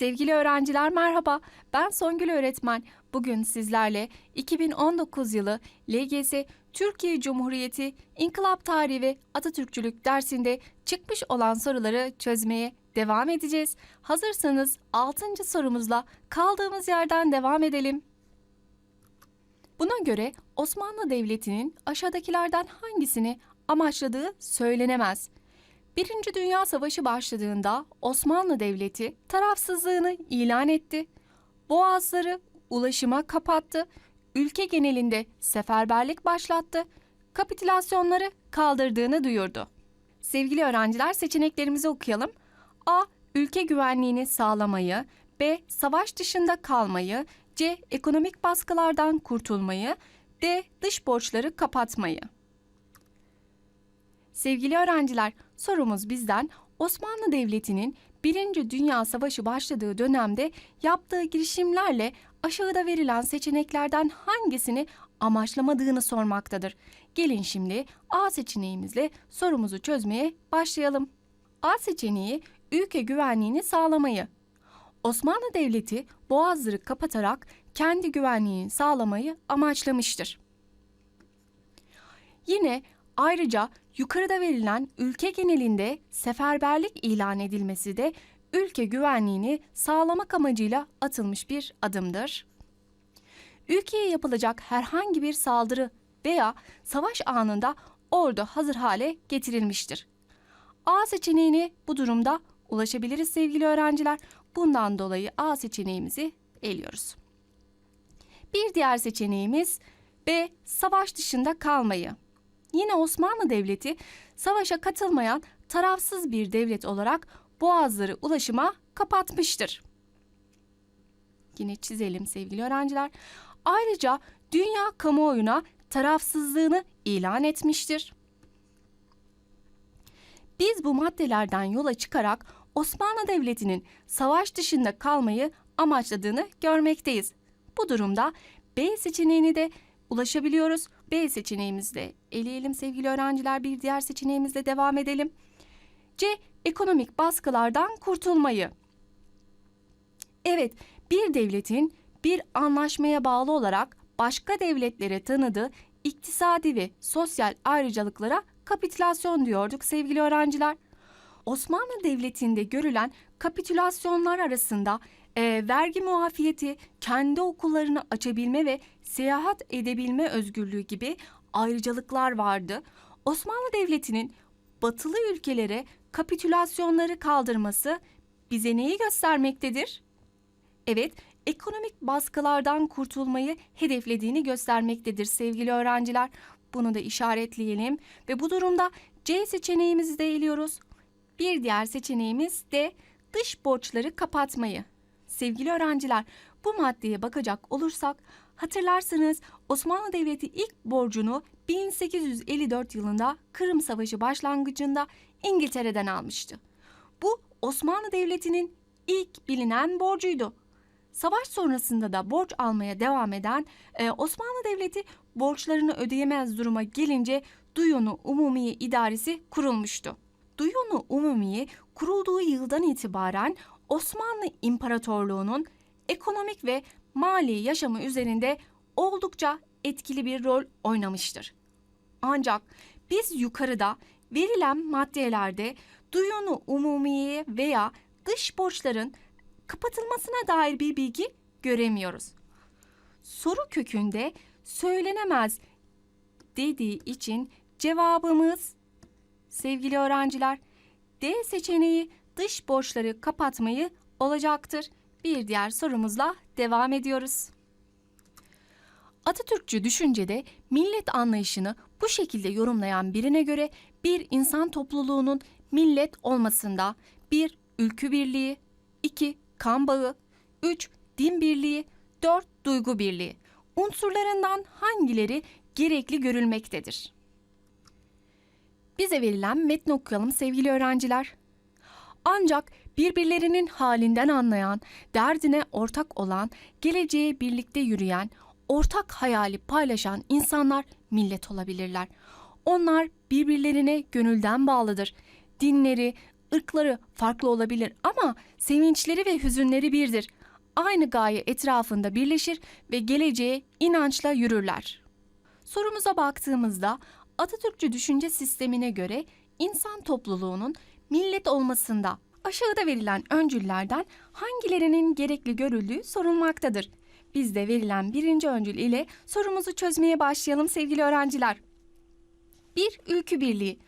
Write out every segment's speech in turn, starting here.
Sevgili öğrenciler merhaba. Ben Songül öğretmen. Bugün sizlerle 2019 yılı LGS Türkiye Cumhuriyeti İnkılap Tarihi ve Atatürkçülük dersinde çıkmış olan soruları çözmeye devam edeceğiz. Hazırsanız 6. sorumuzla kaldığımız yerden devam edelim. Buna göre Osmanlı Devleti'nin aşağıdakilerden hangisini amaçladığı söylenemez. Birinci Dünya Savaşı başladığında Osmanlı Devleti tarafsızlığını ilan etti. Boğazları ulaşıma kapattı. Ülke genelinde seferberlik başlattı. Kapitülasyonları kaldırdığını duyurdu. Sevgili öğrenciler seçeneklerimizi okuyalım. A. Ülke güvenliğini sağlamayı. B. Savaş dışında kalmayı. C. Ekonomik baskılardan kurtulmayı. D. Dış borçları kapatmayı. Sevgili öğrenciler, sorumuz bizden Osmanlı Devleti'nin Birinci Dünya Savaşı başladığı dönemde yaptığı girişimlerle aşağıda verilen seçeneklerden hangisini amaçlamadığını sormaktadır. Gelin şimdi A seçeneğimizle sorumuzu çözmeye başlayalım. A seçeneği ülke güvenliğini sağlamayı. Osmanlı Devleti boğazları kapatarak kendi güvenliğini sağlamayı amaçlamıştır. Yine ayrıca yukarıda verilen ülke genelinde seferberlik ilan edilmesi de ülke güvenliğini sağlamak amacıyla atılmış bir adımdır. Ülkeye yapılacak herhangi bir saldırı veya savaş anında ordu hazır hale getirilmiştir. A seçeneğine bu durumda ulaşabiliriz sevgili öğrenciler. Bundan dolayı A seçeneğimizi eliyoruz. Bir diğer seçeneğimiz B. Savaş dışında kalmayı. Yine Osmanlı Devleti savaşa katılmayan tarafsız bir devlet olarak boğazları ulaşıma kapatmıştır. Yine çizelim sevgili öğrenciler. Ayrıca dünya kamuoyuna tarafsızlığını ilan etmiştir. Biz bu maddelerden yola çıkarak Osmanlı Devleti'nin savaş dışında kalmayı amaçladığını görmekteyiz. Bu durumda B seçeneğini de ulaşabiliyoruz. B seçeneğimizde eleyelim sevgili öğrenciler. Bir diğer seçeneğimizle devam edelim. C. Ekonomik baskılardan kurtulmayı. Evet, bir devletin bir anlaşmaya bağlı olarak başka devletlere tanıdığı iktisadi ve sosyal ayrıcalıklara kapitülasyon diyorduk sevgili öğrenciler. Osmanlı Devleti'nde görülen kapitülasyonlar arasında e, vergi muafiyeti, kendi okullarını açabilme ve seyahat edebilme özgürlüğü gibi ayrıcalıklar vardı. Osmanlı Devleti'nin batılı ülkelere kapitülasyonları kaldırması bize neyi göstermektedir? Evet, ekonomik baskılardan kurtulmayı hedeflediğini göstermektedir sevgili öğrenciler. Bunu da işaretleyelim ve bu durumda C seçeneğimizi de eliyoruz. Bir diğer seçeneğimiz de dış borçları kapatmayı. Sevgili öğrenciler, bu maddeye bakacak olursak hatırlarsınız Osmanlı Devleti ilk borcunu 1854 yılında Kırım Savaşı başlangıcında İngiltere'den almıştı. Bu Osmanlı Devleti'nin ilk bilinen borcuydu. Savaş sonrasında da borç almaya devam eden e, Osmanlı Devleti borçlarını ödeyemez duruma gelince Duyunu Umumiye İdaresi kurulmuştu. Duyunu Umumiye kurulduğu yıldan itibaren Osmanlı İmparatorluğu'nun ekonomik ve mali yaşamı üzerinde oldukça etkili bir rol oynamıştır. Ancak biz yukarıda verilen maddelerde duyunu umumiye veya dış borçların kapatılmasına dair bir bilgi göremiyoruz. Soru kökünde söylenemez dediği için cevabımız sevgili öğrenciler D seçeneği dış borçları kapatmayı olacaktır. Bir diğer sorumuzla devam ediyoruz. Atatürkçü düşüncede millet anlayışını bu şekilde yorumlayan birine göre bir insan topluluğunun millet olmasında bir ülkü birliği, 2 kan bağı, 3 din birliği, 4 duygu birliği unsurlarından hangileri gerekli görülmektedir? Bize verilen metni okuyalım sevgili öğrenciler. Ancak birbirlerinin halinden anlayan, derdine ortak olan, geleceğe birlikte yürüyen, ortak hayali paylaşan insanlar millet olabilirler. Onlar birbirlerine gönülden bağlıdır. Dinleri, ırkları farklı olabilir ama sevinçleri ve hüzünleri birdir. Aynı gaye etrafında birleşir ve geleceğe inançla yürürler. Sorumuza baktığımızda Atatürkçü düşünce sistemine göre insan topluluğunun millet olmasında aşağıda verilen öncüllerden hangilerinin gerekli görüldüğü sorulmaktadır. Biz de verilen birinci öncül ile sorumuzu çözmeye başlayalım sevgili öğrenciler. Bir ülkü birliği.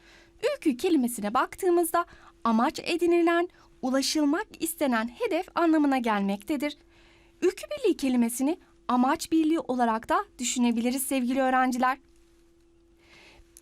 Ülkü kelimesine baktığımızda amaç edinilen, ulaşılmak istenen hedef anlamına gelmektedir. Ülkü birliği kelimesini amaç birliği olarak da düşünebiliriz sevgili öğrenciler.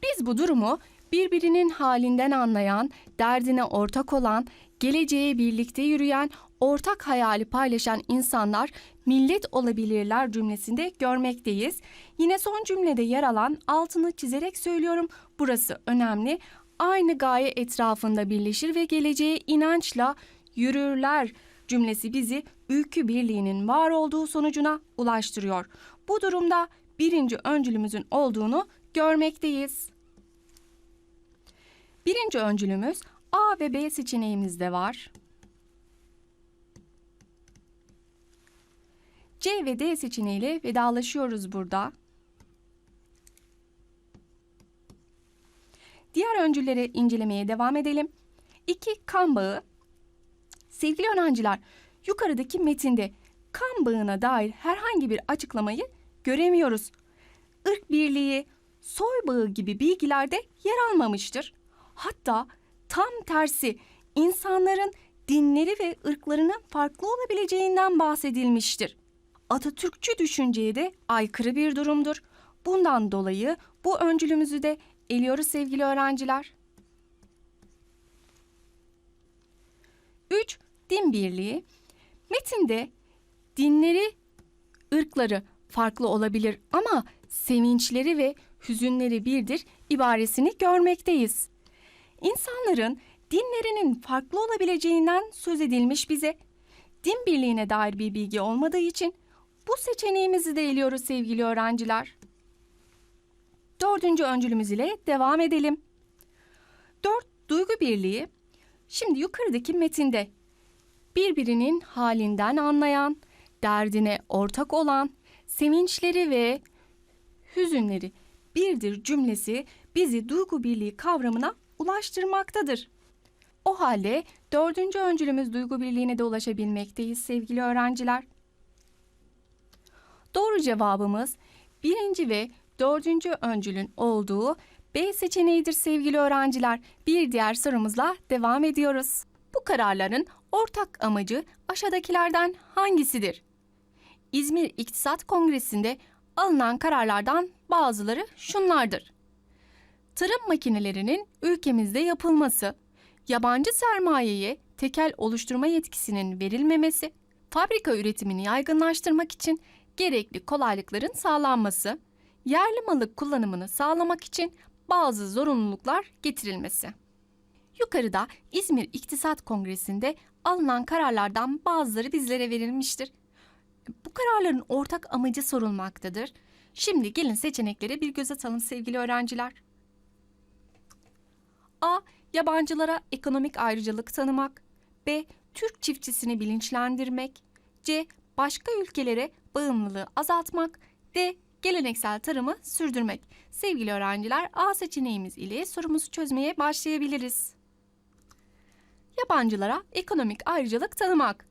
Biz bu durumu birbirinin halinden anlayan, derdine ortak olan, geleceğe birlikte yürüyen, ortak hayali paylaşan insanlar millet olabilirler cümlesinde görmekteyiz. Yine son cümlede yer alan altını çizerek söylüyorum. Burası önemli. Aynı gaye etrafında birleşir ve geleceğe inançla yürürler cümlesi bizi ülkü birliğinin var olduğu sonucuna ulaştırıyor. Bu durumda birinci öncülümüzün olduğunu görmekteyiz. Birinci öncülümüz A ve B seçeneğimizde var. C ve D seçeneğiyle vedalaşıyoruz burada. Diğer öncülleri incelemeye devam edelim. 2. Kan bağı. Sevgili öğrenciler, yukarıdaki metinde kan bağına dair herhangi bir açıklamayı göremiyoruz. Irk birliği, soy bağı gibi bilgilerde yer almamıştır. Hatta tam tersi insanların dinleri ve ırklarının farklı olabileceğinden bahsedilmiştir. Atatürkçü düşünceye de aykırı bir durumdur. Bundan dolayı bu öncülümüzü de eliyoruz sevgili öğrenciler. 3. Din birliği. Metinde dinleri, ırkları farklı olabilir ama sevinçleri ve hüzünleri birdir ibaresini görmekteyiz. İnsanların dinlerinin farklı olabileceğinden söz edilmiş bize. Din birliğine dair bir bilgi olmadığı için bu seçeneğimizi de eliyoruz sevgili öğrenciler. Dördüncü öncülümüz ile devam edelim. Dört, duygu birliği. Şimdi yukarıdaki metinde birbirinin halinden anlayan, derdine ortak olan, sevinçleri ve hüzünleri birdir cümlesi bizi duygu birliği kavramına ulaştırmaktadır. O halde dördüncü öncülümüz duygu birliğine de ulaşabilmekteyiz sevgili öğrenciler. Doğru cevabımız birinci ve dördüncü öncülün olduğu B seçeneğidir sevgili öğrenciler. Bir diğer sorumuzla devam ediyoruz. Bu kararların ortak amacı aşağıdakilerden hangisidir? İzmir İktisat Kongresi'nde alınan kararlardan bazıları şunlardır. Tarım makinelerinin ülkemizde yapılması, yabancı sermayeye tekel oluşturma yetkisinin verilmemesi, fabrika üretimini yaygınlaştırmak için gerekli kolaylıkların sağlanması, yerli malı kullanımını sağlamak için bazı zorunluluklar getirilmesi. Yukarıda İzmir İktisat Kongresi'nde alınan kararlardan bazıları bizlere verilmiştir. Bu kararların ortak amacı sorulmaktadır. Şimdi gelin seçeneklere bir göz atalım sevgili öğrenciler. A. Yabancılara ekonomik ayrıcalık tanımak. B. Türk çiftçisini bilinçlendirmek. C. Başka ülkelere bağımlılığı azaltmak. D. Geleneksel tarımı sürdürmek. Sevgili öğrenciler A seçeneğimiz ile sorumuzu çözmeye başlayabiliriz. Yabancılara ekonomik ayrıcalık tanımak.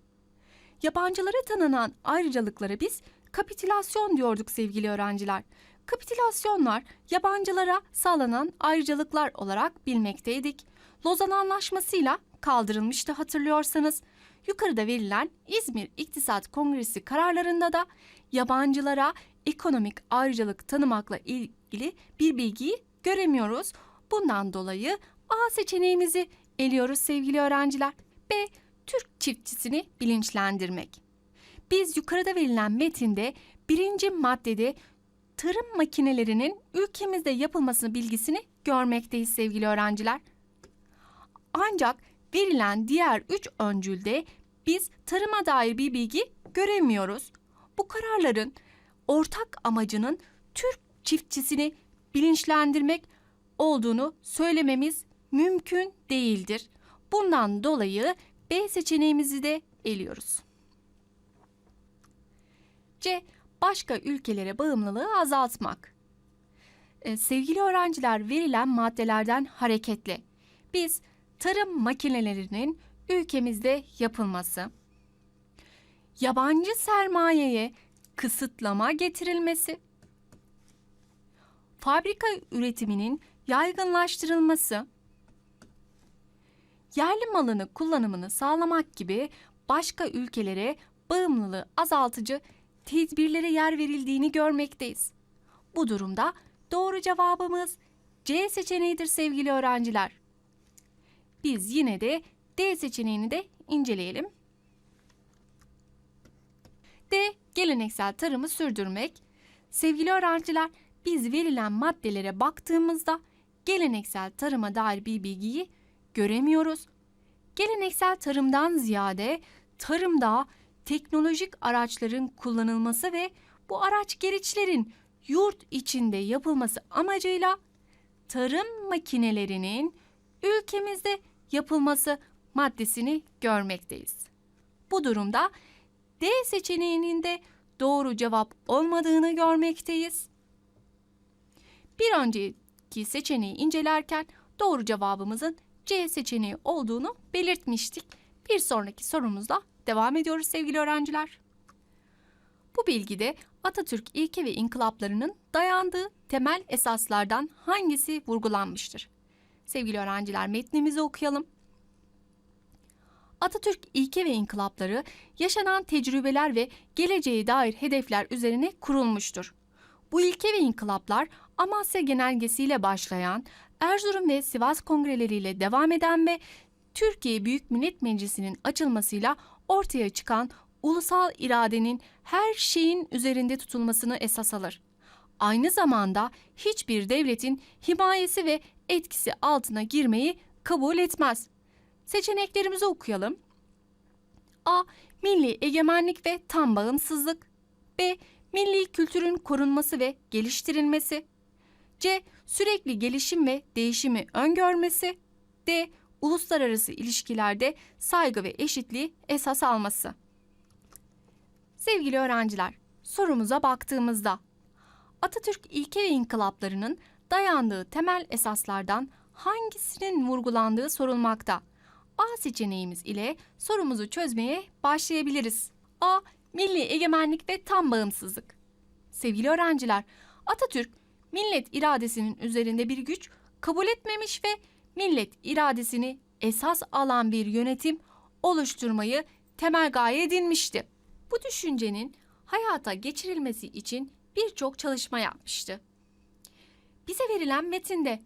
Yabancılara tanınan ayrıcalıklara biz kapitülasyon diyorduk sevgili öğrenciler. Kapitülasyonlar yabancılara sağlanan ayrıcalıklar olarak bilmekteydik. Lozan Anlaşması'yla kaldırılmıştı hatırlıyorsanız. Yukarıda verilen İzmir İktisat Kongresi kararlarında da yabancılara ekonomik ayrıcalık tanımakla ilgili bir bilgiyi göremiyoruz. Bundan dolayı A seçeneğimizi eliyoruz sevgili öğrenciler. B. Türk çiftçisini bilinçlendirmek. Biz yukarıda verilen metinde birinci maddede tarım makinelerinin ülkemizde yapılması bilgisini görmekteyiz sevgili öğrenciler. Ancak verilen diğer üç öncülde biz tarıma dair bir bilgi göremiyoruz. Bu kararların ortak amacının Türk çiftçisini bilinçlendirmek olduğunu söylememiz mümkün değildir. Bundan dolayı B seçeneğimizi de eliyoruz. C. Başka ülkelere bağımlılığı azaltmak. Ee, sevgili öğrenciler verilen maddelerden hareketle biz tarım makinelerinin ülkemizde yapılması, yabancı sermayeye kısıtlama getirilmesi, fabrika üretiminin yaygınlaştırılması, yerli malını kullanımını sağlamak gibi başka ülkelere bağımlılığı azaltıcı tedbirlere yer verildiğini görmekteyiz. Bu durumda doğru cevabımız C seçeneğidir sevgili öğrenciler. Biz yine de D seçeneğini de inceleyelim. D. Geleneksel tarımı sürdürmek. Sevgili öğrenciler, biz verilen maddelere baktığımızda geleneksel tarıma dair bir bilgiyi göremiyoruz. Geleneksel tarımdan ziyade tarımda teknolojik araçların kullanılması ve bu araç gereçlerin yurt içinde yapılması amacıyla tarım makinelerinin ülkemizde yapılması maddesini görmekteyiz. Bu durumda D seçeneğinin de doğru cevap olmadığını görmekteyiz. Bir önceki seçeneği incelerken doğru cevabımızın C seçeneği olduğunu belirtmiştik. Bir sonraki sorumuzla devam ediyoruz sevgili öğrenciler. Bu bilgide Atatürk ilke ve inkılaplarının dayandığı temel esaslardan hangisi vurgulanmıştır? Sevgili öğrenciler metnimizi okuyalım. Atatürk ilke ve inkılapları yaşanan tecrübeler ve geleceğe dair hedefler üzerine kurulmuştur. Bu ilke ve inkılaplar Amasya Genelgesi'yle başlayan, Erzurum ve Sivas kongreleriyle devam eden ve Türkiye Büyük Millet Meclisi'nin açılmasıyla ortaya çıkan ulusal iradenin her şeyin üzerinde tutulmasını esas alır. Aynı zamanda hiçbir devletin himayesi ve etkisi altına girmeyi kabul etmez. Seçeneklerimizi okuyalım. A. Milli egemenlik ve tam bağımsızlık. B. Milli kültürün korunması ve geliştirilmesi. C. Sürekli gelişim ve değişimi öngörmesi. D. Uluslararası ilişkilerde saygı ve eşitliği esas alması. Sevgili öğrenciler, sorumuza baktığımızda Atatürk ilke ve inkılaplarının dayandığı temel esaslardan hangisinin vurgulandığı sorulmakta. A seçeneğimiz ile sorumuzu çözmeye başlayabiliriz. A. Milli egemenlik ve tam bağımsızlık. Sevgili öğrenciler, Atatürk millet iradesinin üzerinde bir güç kabul etmemiş ve millet iradesini esas alan bir yönetim oluşturmayı temel gaye edinmişti. Bu düşüncenin hayata geçirilmesi için birçok çalışma yapmıştı. Bize verilen metinde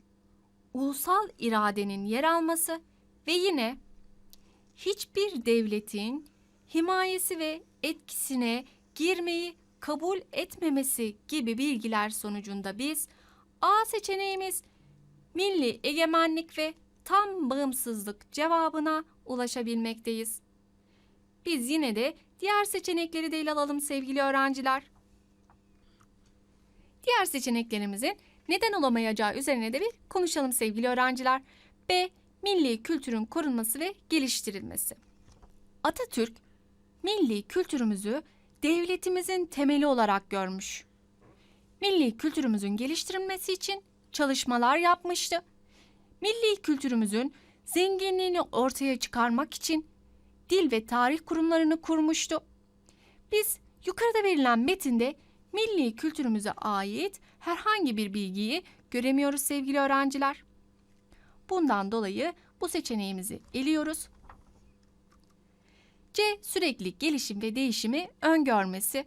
ulusal iradenin yer alması ve yine hiçbir devletin himayesi ve etkisine girmeyi kabul etmemesi gibi bilgiler sonucunda biz A seçeneğimiz milli egemenlik ve tam bağımsızlık cevabına ulaşabilmekteyiz. Biz yine de diğer seçenekleri de ele alalım sevgili öğrenciler. Diğer seçeneklerimizin neden olamayacağı üzerine de bir konuşalım sevgili öğrenciler. B. Milli kültürün korunması ve geliştirilmesi. Atatürk, milli kültürümüzü devletimizin temeli olarak görmüş. Milli kültürümüzün geliştirilmesi için çalışmalar yapmıştı. Milli kültürümüzün zenginliğini ortaya çıkarmak için dil ve tarih kurumlarını kurmuştu. Biz yukarıda verilen metinde milli kültürümüze ait herhangi bir bilgiyi göremiyoruz sevgili öğrenciler. Bundan dolayı bu seçeneğimizi eliyoruz. C. Sürekli gelişim ve değişimi öngörmesi.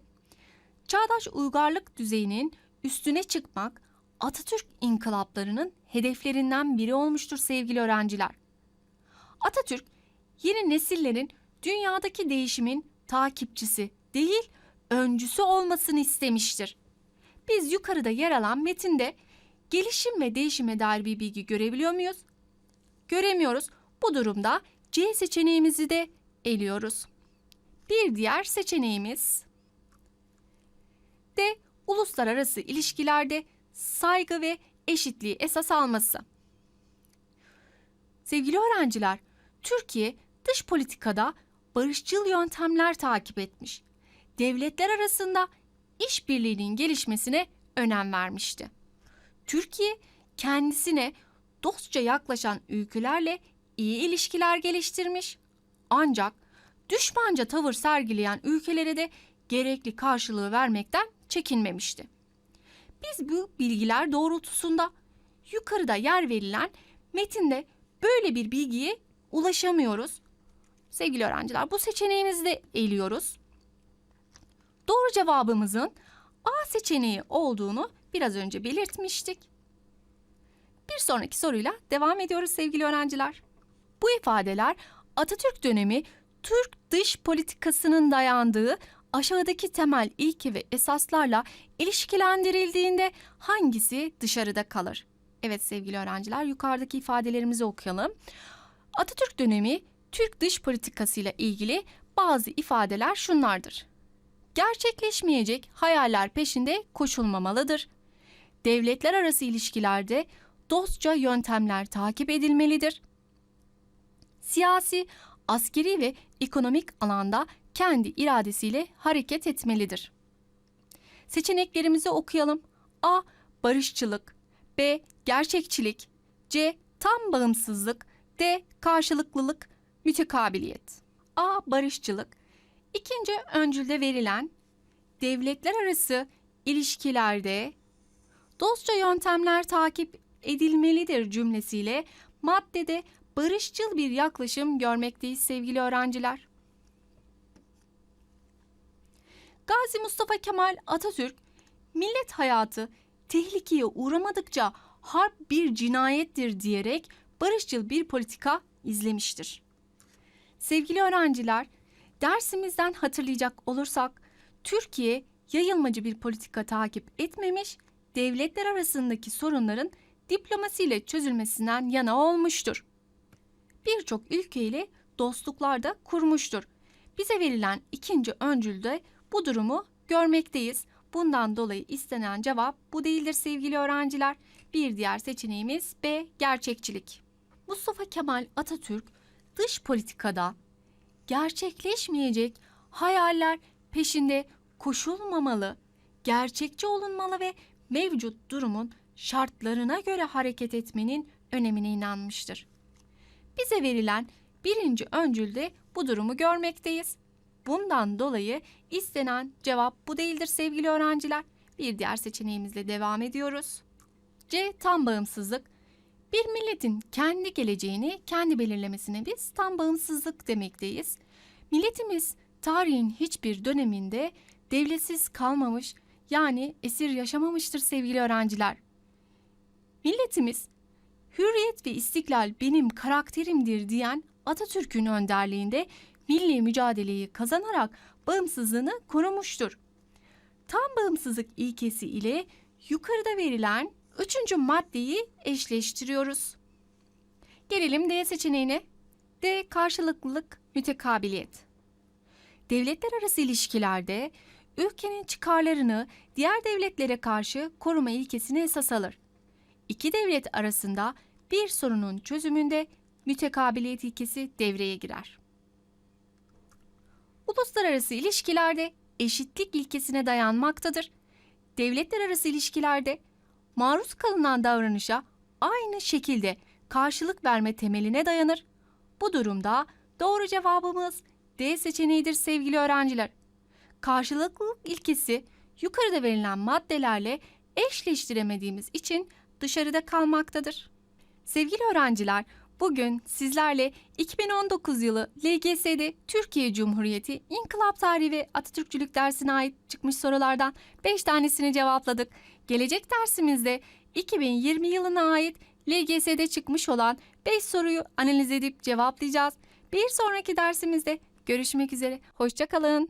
Çağdaş uygarlık düzeyinin üstüne çıkmak Atatürk inkılaplarının hedeflerinden biri olmuştur sevgili öğrenciler. Atatürk yeni nesillerin dünyadaki değişimin takipçisi değil, öncüsü olmasını istemiştir. Biz yukarıda yer alan metinde gelişim ve değişime dair bir bilgi görebiliyor muyuz? Göremiyoruz. Bu durumda C seçeneğimizi de eliyoruz. Bir diğer seçeneğimiz de uluslararası ilişkilerde saygı ve eşitliği esas alması. Sevgili öğrenciler, Türkiye dış politikada barışçıl yöntemler takip etmiş. Devletler arasında işbirliğinin gelişmesine önem vermişti. Türkiye kendisine dostça yaklaşan ülkelerle iyi ilişkiler geliştirmiş. Ancak düşmanca tavır sergileyen ülkelere de gerekli karşılığı vermekten çekinmemişti. Biz bu bilgiler doğrultusunda yukarıda yer verilen metinde böyle bir bilgiye ulaşamıyoruz. Sevgili öğrenciler bu seçeneğimizi de eliyoruz. Doğru cevabımızın A seçeneği olduğunu biraz önce belirtmiştik. Bir sonraki soruyla devam ediyoruz sevgili öğrenciler. Bu ifadeler Atatürk dönemi Türk dış politikasının dayandığı aşağıdaki temel ilke ve esaslarla ilişkilendirildiğinde hangisi dışarıda kalır? Evet sevgili öğrenciler yukarıdaki ifadelerimizi okuyalım. Atatürk dönemi Türk dış politikasıyla ilgili bazı ifadeler şunlardır. Gerçekleşmeyecek hayaller peşinde koşulmamalıdır. Devletler arası ilişkilerde dostça yöntemler takip edilmelidir. Siyasi, askeri ve ekonomik alanda kendi iradesiyle hareket etmelidir. Seçeneklerimizi okuyalım. A. Barışçılık B. Gerçekçilik C. Tam bağımsızlık D. Karşılıklılık Mütekabiliyet A. Barışçılık İkinci öncülde verilen devletler arası ilişkilerde dostça yöntemler takip edilmelidir cümlesiyle maddede barışçıl bir yaklaşım görmekteyiz sevgili öğrenciler. Gazi Mustafa Kemal Atatürk millet hayatı tehlikeye uğramadıkça harp bir cinayettir diyerek barışçıl bir politika izlemiştir. Sevgili öğrenciler, dersimizden hatırlayacak olursak Türkiye yayılmacı bir politika takip etmemiş, devletler arasındaki sorunların diplomasiyle çözülmesinden yana olmuştur. Birçok ülkeyle dostluklar da kurmuştur. Bize verilen ikinci öncülde bu durumu görmekteyiz. Bundan dolayı istenen cevap bu değildir sevgili öğrenciler. Bir diğer seçeneğimiz B. Gerçekçilik. Mustafa Kemal Atatürk dış politikada gerçekleşmeyecek hayaller peşinde koşulmamalı, gerçekçi olunmalı ve mevcut durumun şartlarına göre hareket etmenin önemine inanmıştır. Bize verilen birinci öncülde bu durumu görmekteyiz. Bundan dolayı istenen cevap bu değildir sevgili öğrenciler. Bir diğer seçeneğimizle devam ediyoruz. C. Tam bağımsızlık. Bir milletin kendi geleceğini kendi belirlemesine biz tam bağımsızlık demekteyiz. Milletimiz tarihin hiçbir döneminde devletsiz kalmamış yani esir yaşamamıştır sevgili öğrenciler. Milletimiz hürriyet ve istiklal benim karakterimdir diyen Atatürk'ün önderliğinde milli mücadeleyi kazanarak bağımsızlığını korumuştur. Tam bağımsızlık ilkesi ile yukarıda verilen üçüncü maddeyi eşleştiriyoruz. Gelelim D seçeneğine. D karşılıklılık mütekabiliyet. Devletler arası ilişkilerde ülkenin çıkarlarını diğer devletlere karşı koruma ilkesini esas alır. İki devlet arasında bir sorunun çözümünde mütekabiliyet ilkesi devreye girer. Uluslararası ilişkilerde eşitlik ilkesine dayanmaktadır. Devletler arası ilişkilerde maruz kalınan davranışa aynı şekilde karşılık verme temeline dayanır. Bu durumda doğru cevabımız D seçeneğidir sevgili öğrenciler. Karşılıklılık ilkesi yukarıda verilen maddelerle eşleştiremediğimiz için dışarıda kalmaktadır. Sevgili öğrenciler, bugün sizlerle 2019 yılı LGS'de Türkiye Cumhuriyeti İnkılap Tarihi ve Atatürkçülük dersine ait çıkmış sorulardan 5 tanesini cevapladık. Gelecek dersimizde 2020 yılına ait LGS'de çıkmış olan 5 soruyu analiz edip cevaplayacağız. Bir sonraki dersimizde görüşmek üzere. Hoşçakalın.